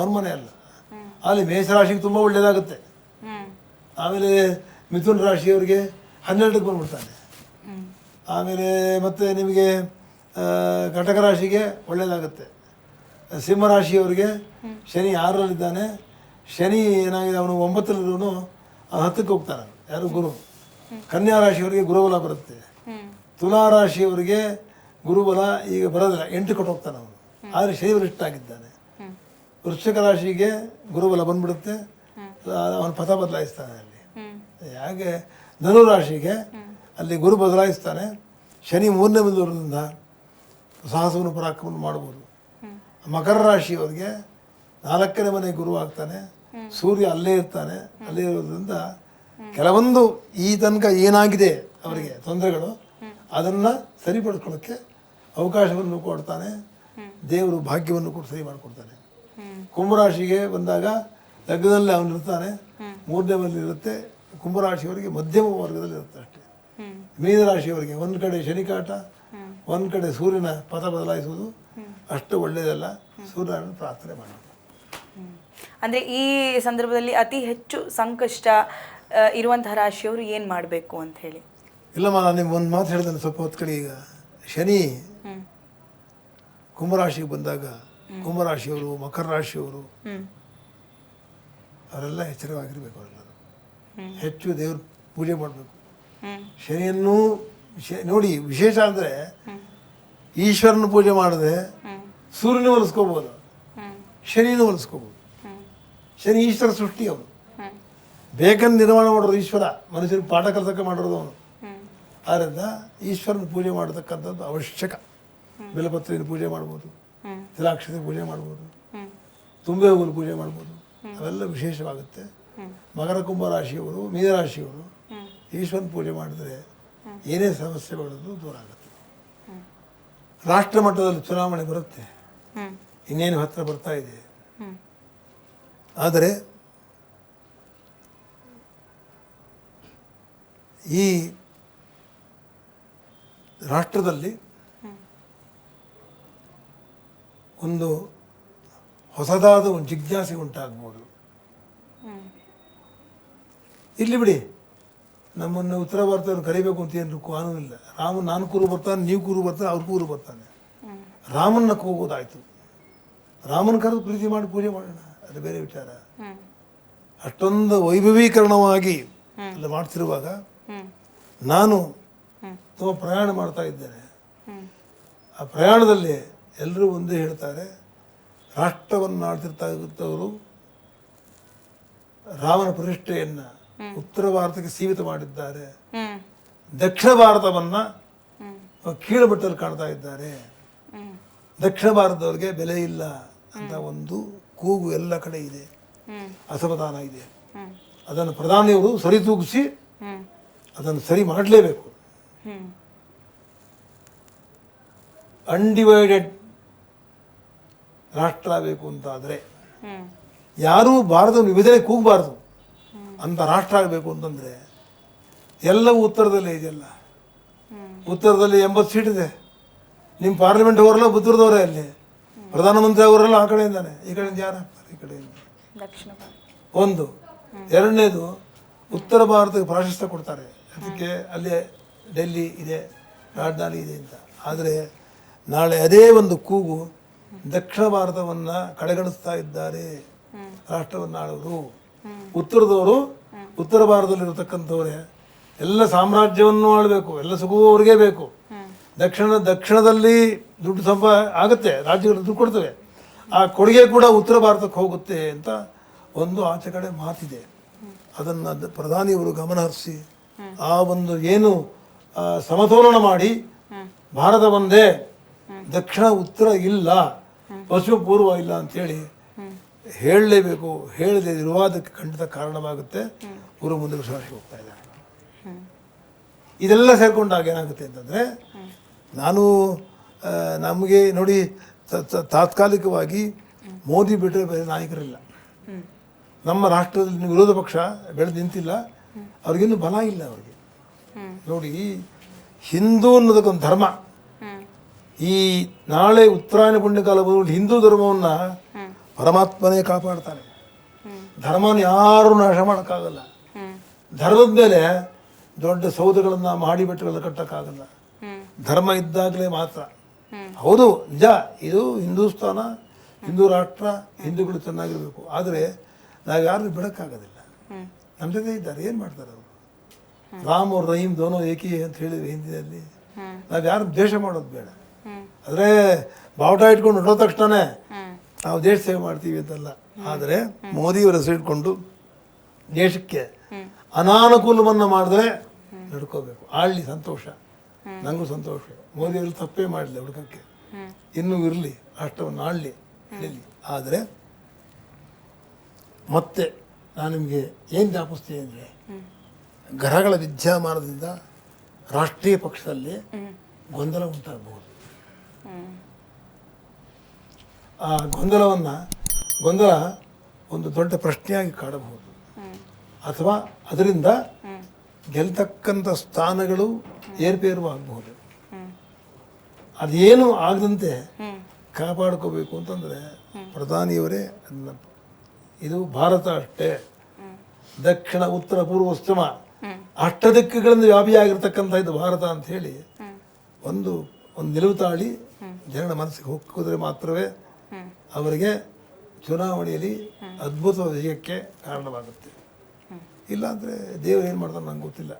ಅವನ ಮನೆ ಅಲ್ಲ. ಅಲ್ಲಿ ಮೇಷರಾಶಿಗೆ ತುಂಬ ಒಳ್ಳೆಯದಾಗುತ್ತೆ ಆಮೇಲೆ ಮಿಥುನ್ ರಾಶಿಯವರಿಗೆ ಹನ್ನೆರಡಕ್ಕೆ ಬಂದ್ಬಿಡ್ತಾನೆ. ಆಮೇಲೆ ಮತ್ತೆ ನಿಮಗೆ ಘಟಕ ರಾಶಿಗೆ ಒಳ್ಳೆಯದಾಗುತ್ತೆ ಸಿಂಹರಾಶಿಯವರಿಗೆ ಶನಿ ಆರರಲ್ಲಿದ್ದಾನೆ. ಶನಿ ಏನಾಗಿದೆ, ಅವನು ಒಂಬತ್ತರಲ್ಲೂ ಹತ್ತಕ್ಕೆ ಹೋಗ್ತಾನೆ. ಯಾರು? ಗುರು. ಕನ್ಯಾ ರಾಶಿಯವರಿಗೆ ಗುರುಬಲ ಬರುತ್ತೆ. ತುಲಾ ರಾಶಿಯವರಿಗೆ ಗುರುಬಲ ಈಗ ಬರೋದಿಲ್ಲ. ಎಂಟು ಕೊಟ್ಟು ಹೋಗ್ತಾನೆ ಅವನು. ಆದರೆ ಶನಿ ವರಿಷ್ಠ ಆಗಿದ್ದಾನೆ. ವೃಶ್ಚಿಕ ರಾಶಿಗೆ ಗುರುಬಲ ಬಂದ್ಬಿಡುತ್ತೆ. ಅವನ ಪಥ ಬದಲಾಯಿಸ್ತಾನೆ ಅಲ್ಲಿ. ಹಾಗೆ ಧನು ರಾಶಿಗೆ ಅಲ್ಲಿ ಗುರು ಬದಲಾಯಿಸ್ತಾನೆ. ಶನಿ ಮೂರನೇ ಬಂದವರಿಂದ ಸಾಹಸವನ್ನು ಪರಾಕ್ರಮವನ್ನು ಮಾಡ್ಬೋದು. ಮಕರ ರಾಶಿಯವರಿಗೆ ನಾಲ್ಕನೇ ಮನೆ ಗುರು ಆಗ್ತಾನೆ. ಸೂರ್ಯ ಅಲ್ಲೇ ಇರ್ತಾನೆ. ಅಲ್ಲೇ ಇರೋದ್ರಿಂದ ಕೆಲವೊಂದು ಈ ತನಕ ಏನಾಗಿದೆ ಅವರಿಗೆ ತೊಂದರೆಗಳು ಅದನ್ನು ಸರಿಪಡಿಸ್ಕೊಳ್ಳೋಕ್ಕೆ ಅವಕಾಶವನ್ನು ಕೊಡ್ತಾನೆ. ದೇವರು ಭಾಗ್ಯವನ್ನು ಕೂಡ ಸರಿ ಮಾಡಿಕೊಡ್ತಾನೆ. ಕುಂಭರಾಶಿಗೆ ಬಂದಾಗ ಲಗ್ನದಲ್ಲಿ ಅವನು ಇರ್ತಾನೆ. ಮೂರನೇ ಮನೇಲಿ ಇರುತ್ತೆ. ಕುಂಭರಾಶಿಯವರಿಗೆ ಮಧ್ಯಮ ವರ್ಗದಲ್ಲಿ ಇರುತ್ತೆ ಅಷ್ಟೇ. ಮೀನರಾಶಿಯವರಿಗೆ ಒಂದು ಕಡೆ ಶನಿಕಾಟ ಒಂದು ಕಡೆ ಸೂರ್ಯನ ಪಥ ಬದಲಾಯಿಸುವುದು. ಅಷ್ಟು ಒಳ್ಳೆಯದಲ್ಲ. ಸೂರ್ಯನ ಪ್ರಾರ್ಥನೆ ಮಾಡೋದು. ಅಂದರೆ ಈ ಸಂದರ್ಭದಲ್ಲಿ ಅತಿ ಹೆಚ್ಚು ಸಂಕಷ್ಟ ಇರುವಂತಹ ರಾಶಿಯವರು ಏನು ಮಾಡಬೇಕು ಅಂತ ಹೇಳಿ? ಇಲ್ಲಮ್ಮ ನಾನು ನಿಮ್ಗೆ ಒಂದು ಮಾತು ಹೇಳ್ತೇನೆ. ಸ್ವಲ್ಪ ಹೊತ್ತು ಕಡೆ ಈಗ. ಶನಿ ಕುಂಭರಾಶಿಗೆ ಬಂದಾಗ ಕುಂಭರಾಶಿಯವರು ಮಕರ ರಾಶಿಯವರು ಅವರೆಲ್ಲ ಎಚ್ಚರವಾಗಿರಬೇಕು ಅವರೆಲ್ಲರೂ ಹೆಚ್ಚು ದೇವ್ರ ಪೂಜೆ ಮಾಡಬೇಕು. ಶನಿಯನ್ನು ನೋಡಿ ವಿಶೇಷ ಅಂದರೆ ಈಶ್ವರನ ಪೂಜೆ ಮಾಡದೆ ಸೂರ್ಯನ ಹೊಲಿಸ್ಕೋಬೋದು ಹ್ಮ್. ಶನಿನೂ ಹೊಲಿಸ್ಕೋಬೋದು ಹ್ಮ್. ಶನಿ ಈಶ್ವರ ಸೃಷ್ಟಿ ಅವನು. ಬೇಕಂದು ನಿರ್ಮಾಣ ಮಾಡೋದು ಈಶ್ವರ ಮನುಷ್ಯನ ಪಾಠ ಕಲ್ತಕ್ಕ ಮಾಡಿರೋದು ಅವನು. ಆದ್ದರಿಂದ ಈಶ್ವರನ ಪೂಜೆ ಮಾಡತಕ್ಕಂಥದ್ದು ಅವಶ್ಯಕ. ಬೆಲಪತ್ರಿನ ಪೂಜೆ ಮಾಡ್ಬೋದು. ತಿಲಾಕ್ಷತೆ ಪೂಜೆ ಮಾಡ್ಬೋದು. ತುಂಬೆ ಹೂವಿನ ಪೂಜೆ ಮಾಡ್ಬೋದು. ಅವೆಲ್ಲ ವಿಶೇಷವಾಗುತ್ತೆ. ಮಕರ ಕುಂಭ ರಾಶಿಯವರು ಮೀನರಾಶಿಯವರು ಈಶ್ವರನ ಪೂಜೆ ಮಾಡಿದ್ರೆ ಏನೇ ಸಮಸ್ಯೆಗಳದ್ದು ದೂರ ಆಗುತ್ತೆ. ರಾಷ್ಟ್ರ ಮಟ್ಟದಲ್ಲಿ ಚುನಾವಣೆ ಬರುತ್ತೆ. ಇನ್ನೇನು ಹತ್ತಿರ ಬರ್ತಾ ಇದೆ. ಆದರೆ ಈ ರಾಷ್ಟ್ರದಲ್ಲಿ ಒಂದು ಹೊಸದಾದ ಒಂದು ಜಿಜ್ಞಾಸೆ ಉಂಟಾಗ್ಬೋದು. ಇಲ್ಲಿ ಬಿಡಿ, ನಮ್ಮನ್ನು ಉತ್ತರ ಭಾರತವನ್ನು ಕರಿಬೇಕು ಅಂತ ಏನು ಕಾನೂನಿಲ್ಲ ರಾಮ ನಾನು ಕೂರು ಬರ್ತಾನೆ, ನೀವು ಕೂರು ಬರ್ತಾನೆ, ಅವ್ರ ಕೂರು ಬರ್ತಾನೆ. ರಾಮನ ರಾಮನ್ನ ಕೂಗೋದಾಯ್ತು. ರಾಮನ ಕರೆದು ಪ್ರೀತಿ ಮಾಡಿ ಪೂಜೆ ಮಾಡೋಣ, ಅದು ಬೇರೆ ವಿಚಾರ. ಅಷ್ಟೊಂದು ವೈಭವೀಕರಣವಾಗಿ ಎಲ್ಲ ಮಾಡ್ತಿರುವಾಗ ನಾನು ತುಂಬ ಪ್ರಯಾಣ ಮಾಡ್ತಾ ಇದ್ದೇನೆ. ಆ ಪ್ರಯಾಣದಲ್ಲಿ ಎಲ್ಲರೂ ಒಂದೇ ಹೇಳ್ತಾರೆ ರಾಷ್ಟ್ರವನ್ನು ಆಡ್ತಿರ್ತಕ್ಕಂಥವರು ರಾಮನ ಪ್ರತಿಷ್ಠೆಯನ್ನು ಉತ್ತರ ಭಾರತಕ್ಕೆ ಸೀಮಿತ ಮಾಡಿದ್ದಾರೆ. ದಕ್ಷಿಣ ಭಾರತವನ್ನು ಹ್ಮ್ ಕೀಳು ಮಟ್ಟದಲ್ಲಿ ಕಾಣ್ತಾ ಇದ್ದಾರೆ. ದಕ್ಷಿಣ ಭಾರತದವ್ರಿಗೆ ಬೆಲೆ ಇಲ್ಲ ಅಂತ ಒಂದು ಕೂಗು ಎಲ್ಲ ಕಡೆ ಇದೆ. ಅಸಮಾಧಾನ ಇದೆ. ಅದನ್ನು ಪ್ರಧಾನಿಯವರು ಸರಿತೂಗಿಸಿ ಅದನ್ನು ಸರಿ ಮಾಡಲೇಬೇಕು. ಅನ್ಡಿವೈಡೆಡ್ ರಾಷ್ಟ್ರ ಬೇಕು ಅಂತಾದರೆ ಯಾರೂ ಭಾರತವನ್ನು ವಿಭಜನೆ ಕೂಗಬಾರ್ದು. ಅಂತ ರಾಷ್ಟ್ರ ಆಗಬೇಕು ಅಂತಂದರೆ ಎಲ್ಲವೂ ಉತ್ತರದಲ್ಲೇ ಇದೆಯಲ್ಲ. ಉತ್ತರದಲ್ಲಿ ಎಂಬತ್ತು ಸೀಟ್ ಇದೆ. ನಿಮ್ಮ ಪಾರ್ಲಿಮೆಂಟ್ ಅವರೆಲ್ಲ ಉತ್ತರದವರೇ ಅಲ್ಲಿ. ಪ್ರಧಾನಮಂತ್ರಿ ಅವರೆಲ್ಲ ಆ ಕಡೆಯಿಂದಾನೆ. ಈ ಕಡೆಯಿಂದ ಯಾರು ಆಗ್ತಾರೆ? ಈ ಕಡೆಯಿಂದ. ಒಂದು. ಎರಡನೇದು ಉತ್ತರ ಭಾರತಕ್ಕೆ ಪ್ರಾಶಸ್ತ್ಯ ಕೊಡ್ತಾರೆ. ಅದಕ್ಕೆ ಅಲ್ಲಿ ಡೆಲ್ಲಿ ಇದೆ ರಾಜಧಾನಿ ಇದೆ ಅಂತ. ಆದರೆ ನಾಳೆ ಅದೇ ಒಂದು ಕೂಗು ದಕ್ಷಿಣ ಭಾರತವನ್ನು ಕಡೆಗಣಿಸ್ತಾ ಇದ್ದಾರೆ ರಾಷ್ಟ್ರವನ್ನಾಳವರು ಉತ್ತರದವರು ಉತ್ತರ ಭಾರತದಲ್ಲಿರತಕ್ಕಂಥವರೇ ಎಲ್ಲ ಸಾಮ್ರಾಜ್ಯವನ್ನು ಆಳ್ಬೇಕು ಎಲ್ಲ ಸುಖವೂ ಬೇಕು. ದಕ್ಷಿಣ ದಕ್ಷಿಣದಲ್ಲಿ ದುಡ್ಡು ಸಂಪ ಆಗುತ್ತೆ ರಾಜ್ಯಗಳು ದುಡ್ಡು ಕೊಡ್ತವೆ. ಆ ಕೊಡುಗೆ ಕೂಡ ಉತ್ತರ ಭಾರತಕ್ಕೆ ಹೋಗುತ್ತೆ ಅಂತ ಒಂದು ಆಚೆ ಕಡೆ ಮಾತಿದೆ. ಅದನ್ನು ಪ್ರಧಾನಿಯವರು ಗಮನ ಹರಿಸಿ ಆ ಒಂದು ಏನು ಸಮತೋಲನ ಮಾಡಿ ಭಾರತ ಒಂದೇ ದಕ್ಷಿಣ ಉತ್ತರ ಇಲ್ಲ. ಪೂರ್ವ ಇಲ್ಲ ಅಂತೇಳಿ ಹೇಳಲೇಬೇಕು, ಹೇಳದೆ ಇರುವಾದಕ್ಕೆ ಖಂಡಿತ ಕಾರಣವಾಗುತ್ತೆ. ಗುರು ಮುಂದೆ ವಿಶ್ವಾಸಕ್ಕೆ ಹೋಗ್ತಾ ಇದ್ದಾರೆ. ಇದೆಲ್ಲ ಸೇರ್ಕೊಂಡಾಗ ಏನಾಗುತ್ತೆ ಅಂತಂದರೆ, ನಾನು ನಮಗೆ ನೋಡಿ ತಾತ್ಕಾಲಿಕವಾಗಿ ಮೋದಿ ಬಿಟ್ಟರೆ ಬೇರೆ ನಾಯಕರಿಲ್ಲ. ನಮ್ಮ ರಾಷ್ಟ್ರದಲ್ಲಿ ವಿರೋಧ ಪಕ್ಷ ಬೆಳೆದು ನಿಂತಿಲ್ಲ. ಅವ್ರಿಗಿನ್ನೂ ಬಲ ಇಲ್ಲ ಅವ್ರಿಗೆ. ನೋಡಿ, ಹಿಂದೂ ಅನ್ನೋದಕ್ಕೊಂದು ಧರ್ಮ. ಈ ನಾಳೆ ಉತ್ತರಾಯಣ ಪುಣ್ಯಕಾಲ ಬರುವಲ್ಲಿ ಹಿಂದೂ ಧರ್ಮವನ್ನು ಪರಮಾತ್ಮನೇ ಕಾಪಾಡ್ತಾನೆ. ಧರ್ಮನ ಯಾರೂ ನಾಶ ಮಾಡೋಕ್ಕಾಗಲ್ಲ. ಧರ್ಮದ ಮೇಲೆ ದೊಡ್ಡ ಸೌಧಗಳನ್ನು ಮಾಡಿ ಬೆಟ್ಟಗಳನ್ನು ಕಟ್ಟೋಕ್ಕಾಗಲ್ಲ. ಧರ್ಮ ಇದ್ದಾಗಲೇ ಮಾತ್ರ. ಹೌದು, ನಿಜ. ಇದು ಹಿಂದೂಸ್ತಾನ ಹಿಂದೂ ರಾಷ್ಟ್ರ, ಹಿಂದೂಗಳು ಚೆನ್ನಾಗಿರಬೇಕು. ಆದರೆ ನಾವು ಯಾರನ್ನು ಬಿಡೋಕ್ಕಾಗೋದಿಲ್ಲ. ನಮ್ಮ ಜೊತೆ ಇದ್ದಾರೆ, ಏನು ಮಾಡ್ತಾರೆ ಅವರು? ರಾಮ್ ರಹೀಮ್ ದೋನೋ ಏಕಿ ಅಂತ ಹೇಳಿದ್ರು ಹಿಂದಿಯಲ್ಲಿ. ನಾವು ಯಾರು ದ್ವೇಷ ಮಾಡೋದು ಬೇಡ. ಆದರೆ ಬಾವುಟ ಇಟ್ಕೊಂಡು ಹೊಡೋ ತಕ್ಷಣನೇ ನಾವು ದೇಶ ಸೇವೆ ಮಾಡ್ತೀವಿ ಅಂತಲ್ಲ. ಆದರೆ ಮೋದಿಯವರ ಹೆಸರು ಇಟ್ಕೊಂಡು ದೇಶಕ್ಕೆ ಅನಾನುಕೂಲವನ್ನು ಮಾಡಿದ್ರೆ ನಡ್ಕೋಬೇಕು. ಆಳ್ಲಿ ಸಂತೋಷ. ನನಗೂ ಸಂತೋಷ. ಮೋದಿಯವರು ತಪ್ಪೇ ಮಾಡಲಿ ಹುಡುಕಕ್ಕೆ. ಇನ್ನೂ ಇರಲಿ, ಅಷ್ಟವನ್ನು ಆಳಲಿ, ಹೇಳಿ. ಆದರೆ ಮತ್ತೆ ನಾನು ನಿಮಗೆ ಏನು ಜ್ಞಾಪಿಸ್ತೀನಿ ಅಂದರೆ ಗ್ರಹಗಳ ವಿದ್ಯಮಾನದಿಂದ ರಾಷ್ಟ್ರೀಯ ಪಕ್ಷದಲ್ಲಿ ಗೊಂದಲ ಉಂಟಾಗಬಹುದು. ಆ ಗೊಂದಲವನ್ನು, ಗೊಂದಲ ಒಂದು ದೊಡ್ಡ ಪ್ರಶ್ನೆಯಾಗಿ ಕಾಣಬಹುದು. ಅಥವಾ ಅದರಿಂದ ಗೆಲ್ತಕ್ಕಂಥ ಸ್ಥಾನಗಳು ಏರ್ಪೇರು ಆಗಬಹುದು. ಅದೇನು ಆಗದಂತೆ ಕಾಪಾಡ್ಕೋಬೇಕು ಅಂತಂದರೆ ಪ್ರಧಾನಿಯವರೇ ಅದನ್ನ ಇದು ಭಾರತ ಅಷ್ಟೇ. ದಕ್ಷಿಣ, ಉತ್ತರ, ಪೂರ್ವ, ಪಶ್ಚಿಮ ಅಷ್ಟದಿಕ್ಕುಗಳಿಂದ ವ್ಯಾಪಿಯಾಗಿರ್ತಕ್ಕಂಥ ಇದು ಭಾರತ ಅಂತ ಹೇಳಿ ಒಂದು ಒಂದು ನಿಲುವು ತಾಳಿ ಜನರ ಮನಸ್ಸಿಗೆ ಹೋಗೋದ್ರೆ ಮಾತ್ರವೇ ಅವರಿಗೆ ಚುನಾವಣೆಯಲ್ಲಿ ಅದ್ಭುತವಾದ ವಿಜಯಕ್ಕೆ ಕಾರಣವಾಗುತ್ತೆ. ಇಲ್ಲಾಂದರೆ ದೇವರು ಏನು ಮಾಡ್ತಾರೆ ನಂಗೆ ಗೊತ್ತಿಲ್ಲ.